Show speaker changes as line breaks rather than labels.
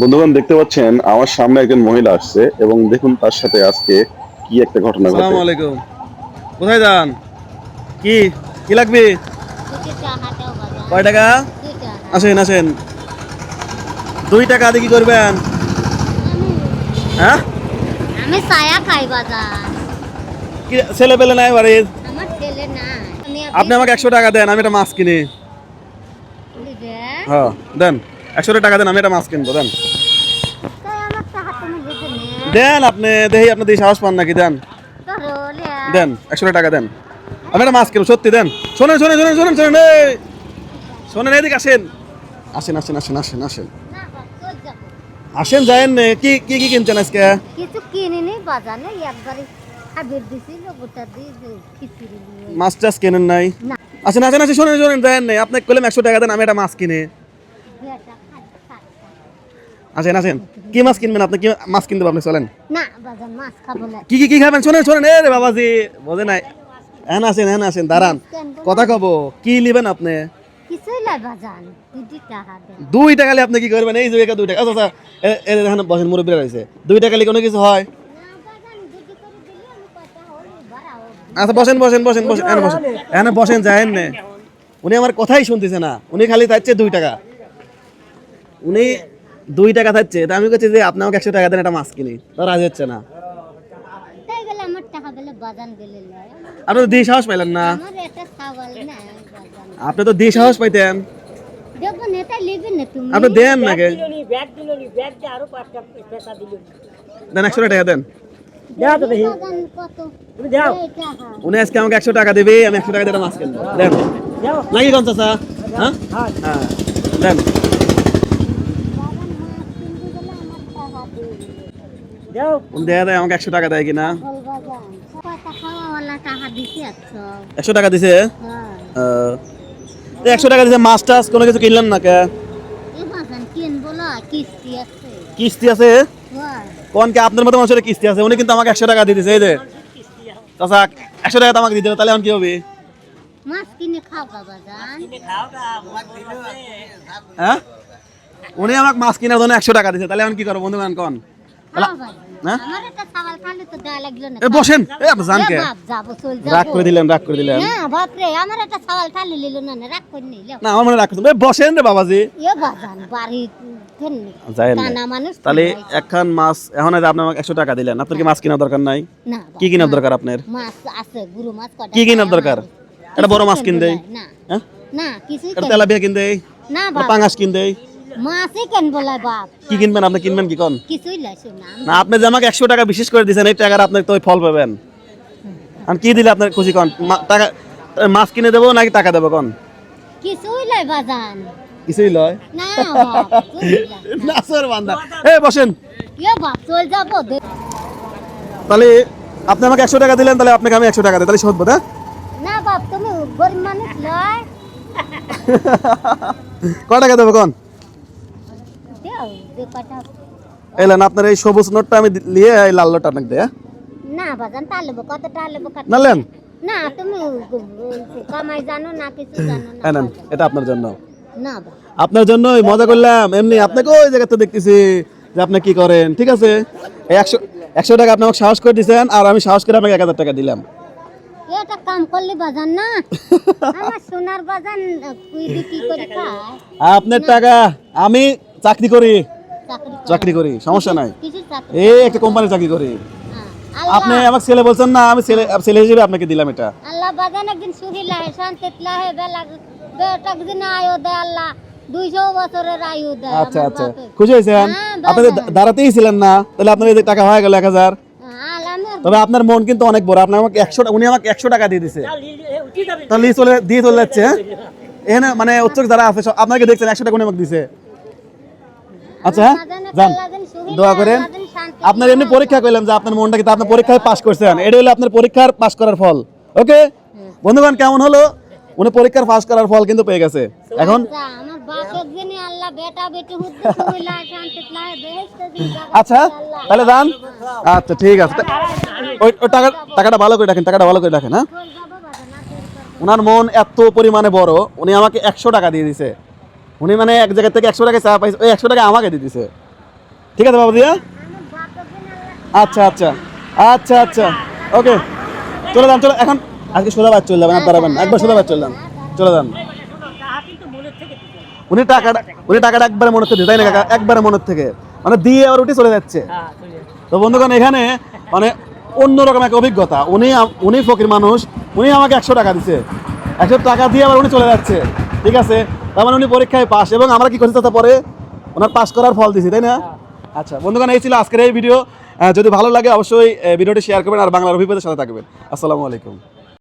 বন্ধুগণ দেখতে পাচ্ছেন আমার সামনে একজন মহিলা আসছে এবং দেখুন তার সাথে আজকে কি একটা ঘটনা ঘটে।
আসসালামু আলাইকুম। কোথায় যান? কি? কি লাগবে? কয় টাকা? আসেন আসেন। দুই টাকা দিয়ে কি করবেন? হ্যাঁ?
আমি ছায়া খাই বাজার।
কি ছেলে পেলে নাই বাড়ির?
আমার ছেলে নাই।
আপনি আমাকে একশো টাকা দেন আমি একটা মাছ কিনি। হ্যাঁ দেন। একশো টাকা দেন আমি একটা মাছ কিনবো দেন। দেন আপনি দেখি আপনি দিয়ে সাহস পান নাকি দেন। দেন একশো টাকা দেন। আমি একটা মাছ কিনবো সত্যি দেন। শোনেন শোনেন শোনেন শোনেন শোনেন শোনেন এদিকে আসেন। আসেন আসেন আসেন আসেন আসেন। আসেন যায়েন। কি কি কি কিনছেন আজকে?
কিছু কিনিনি বাজারে একবারে খাবির দিছিল গোটা দিয়ে খিচুড়ি
মাছ টাছ কেনেন নাই? আসেন আসেন আসেন শোনেন শোনেন যায়েন নেই আপনি কইলাম একশো টাকা দেন আমি একটা মাছ কিনে। আসেন আসেন। কি মাছ কিনবেন আপনি? কি মাছ কিনতে আপনি? চলেন।
না বাজার মাছ খাব না।
কি কি কি খাবেন? শোনেন শোনেন। এ রে বাবাজি বোঝে নাই। হ্যাঁ আসেন হ্যাঁ আসেন দাঁড়ান। কথা কব কি নেবেন আপনি? দুই টাকা আপনি কি করবেন? এই যে একা দুই টাকা। আচ্ছা আচ্ছা। দেখেন বসেন মুরব্বীরা রয়েছে। দুই টাকা কোনো কিছু হয়?
না বাজান দুটি করে দিলে আমি কথা হলো বাড়াও
আচ্ছা বসেন বসেন বসেন বসেন। বসেন। এখানে বসেন যায়েন নে। উনি আমার কথাই শুনতেছে না। উনি খালি চাচ্ছে দুই টাকা। উনি দুই টাকা থাকছে তা আমি বলছি যে আপনি আমাকে একশো টাকা দেন একটা মাছ কিনি। তো রাজি হচ্ছে না। আপনি তো দিয়ে সাহস পাইলেন না। আপনি তো দিয়ে সাহস পাইতেন।
দেখো নেতা লিখবে না তুমি।
আপনি দেন নাকি দেন একশো টাকা দেন। উনি আজকে আমাকে একশো টাকা দেবে আমি একশো টাকা দিয়ে একটা মাছ কিনবো। দেন। নাকি কোন চাচা হ্যাঁ। হ্যাঁ। দেন। দেয়া আমাকে একশো টাকা দেয় কিনা?
টাকা দিছে আছো
একশো টাকা দিছে?
হ্যাঁ।
একশো টাকা দিছে মাছ টাছ কোনো কিছু কিনলেন না কে?
কিস্তি আছে।
কিস্তি
হ্যাঁ।
কোন কি? আপনার মতো মানুষের কিস্তি আছে উনি কিন্তু আমাকে একশো টাকা দিয়ে দিছে এই যে। চাচা একশো টাকা তো আমাকে দিতে তাহলে এখন কি হবে?
মাছ কিনে খাও বাজান।
হ্যাঁ? উনি আমাকে মাছ কেনার জন্য একশো টাকা দিছে তাহলে এখন কি করব বন্ধু বান কোন হ্যাঁ?
আমার একটা সাওয়াল খালি তো দেয়া লাগল না।
এ বসেন। এ আপনি জান কে
এ বাপ যাব চল
রাগ করে দিলেন রাগ করে দিলেন।
না বাপরে আমার একটা সাওয়াল খালি লিল না না রাগ করে নিলে
না আমার মনে রাখ বসেন রে বাবাজি।
এ বাজান বাড়ি কেনে
যাই না।
টানা মানুষ তো
তাহলে
নাই।
একখান মাছ এখন আপনি আমাকে একশো টাকা দিলেন আপনার কি মাছ কেনার দরকার নাই? কি কেনার দরকার আপনার?
মাছ আছে গুরু মাছ
কি কেনার দরকার? একটা বড় মাছ কিন দেই।
না।
হ্যাঁ?
না কিছুই
তেলাপিয়া কিন দেই।
না
পাঙাশ কিন দেই।
মাছই বাপ।
কি কিনবেন? আপনি কিনবেন কি কোন?
কিছুই লাইছো না।
না আপনি যে আমাকে একশো টাকা বিশেষ করে দিয়েছেন এই টাকার আপনি তো ফল পাবেন। আর কি দিলে আপনার খুশি কন? টাকা মাছ কিনে দেবো নাকি টাকা দেবো কন?
কিছুই লাই বাজান।
কিছুই লয়?
না বাপ কিছুই লাই।
না স্যার বান্দা। এ বসেন।
এ বাপ চল যাব
তাহলে আপনি আমাকে একশো টাকা দিলেন তাহলে আপনাকে আমি একশো টাকা দিই। তাহলে শোধবো
না বাপ তুমি গরিব মানুষ লয়।
ক টাকা দেবো কন? এলেন আপনার এই সবুজ নোটটা আমি নিয়ে এই লাল নোটটা আপনাকে দেয়
না বাজান কত
নালেন
না তুমি কামাই জানো না কিছু জানো না
হ্যাঁ এটা আপনার জন্য।
না
আপনার জন্য মজা করলাম এমনি আপনাকে ওই জায়গাতে দেখতেছি যে আপনি কি করেন ঠিক আছে? এই একশো একশো টাকা আপনি আমাকে সাহস করে দিয়েছেন আর আমি সাহস করে আপনাকে এক হাজার টাকা দিলাম।
এটা কাম করলে বাজান না? আমার সোনার বাজান কুইদি কি করে খায়
আপনার টাকা আমি চাকরি করি।
চাকরি করি।
সমস্যা নাই। এই একটা কোম্পানি চাকরি করি।
হ্যাঁ।
আপনি আমাকে ছেলে বলছেন না আমি ছেলে ছেলে হিসেবে আপনাকে দিলাম এটা।
আল্লাহ বাজান একদিন সুখী লাহে শান্তিত লাহে বেলা বেটাক দিন আয়ু দেয় আল্লাহ দুইশো বছরের আয়ু দেয়
আচ্ছা আচ্ছা। খুশি হয়েছেন?
হ্যাঁ,
আপনি দাঁড়াতেই ছিলেন না তাহলে আপনার এই যে টাকা হয়ে গেল এক হাজার।
আলামের
তবে আপনার মন কিন্তু অনেক বড়। আপনি আমাকে একশো উনি আমাকে একশো টাকা দিয়ে দিছে। তাহলে চলে দিয়ে চলে যাচ্ছে হ্যাঁ? এখানে মানে উচ্চক যারা আছে আপনাকে দেখছেন একশো টাকা উনি আমাকে দিছে। আচ্ছা হ্যাঁ? যান দোয়া করেন। আপনার এমনি পরীক্ষা করলাম যে আপনার মনটা কিন্তু আপনার পরীক্ষায় পাশ করছেন এটা হলো আপনার পরীক্ষার পাশ করার ফল। ওকে? বন্ধুগণ কেমন হলো? উনি পরীক্ষার পাশ করার ফল কিন্তু পেয়ে গেছে। এখন?
আচ্ছা, দিন জাগা
আচ্ছা তাহলে যান আচ্ছা ঠিক আছে। ওই টাকা টাকাটা ভালো করে রাখেন টাকাটা ভালো করে রাখেন হ্যাঁ? ওনার মন এত পরিমাণে বড় উনি আমাকে একশো টাকা দিয়ে দিছে। উনি মানে এক জায়গা থেকে একশো টাকা চা পাইছে। ওই একশো টাকা আমাকে দিয়ে দিছে। ঠিক আছে বাবা দিয়া? আচ্ছা আচ্ছা। আচ্ছা আচ্ছা। ওকে চলে যান, চলে এখন আজকে সোজা বাদ চলে যাবেন, আর দাঁড়াবেন একবার সোজা বাদ চলে যান। চলে যান। উনি টাকাটা উনি টাকাটা একবারে মনের থেকে, তাই না কাকা? একবারে মনের থেকে। মানে দিয়ে আবার উঠে চলে যাচ্ছে। তো বন্ধুগণ, এখানে মানে অন্যরকম একটা অভিজ্ঞতা। উনি উনি ফকির মানুষ, উনি আমাকে একশো টাকা দিছে। একশো টাকা দিয়ে আবার উনি চলে যাচ্ছে। ঠিক আছে? তার মানে উনি পরীক্ষায় পাস এবং আমরা কি করছি তাতে পরে ওনার পাস করার ফল দিছি তাই না? আচ্ছা বন্ধুগণ এই ছিল আজকের এই ভিডিও। যদি ভালো লাগে অবশ্যই ভিডিওটি শেয়ার করবেন আর বাংলার অভিজ্ঞতার সাথে থাকবেন। আসসালামু আলাইকুম।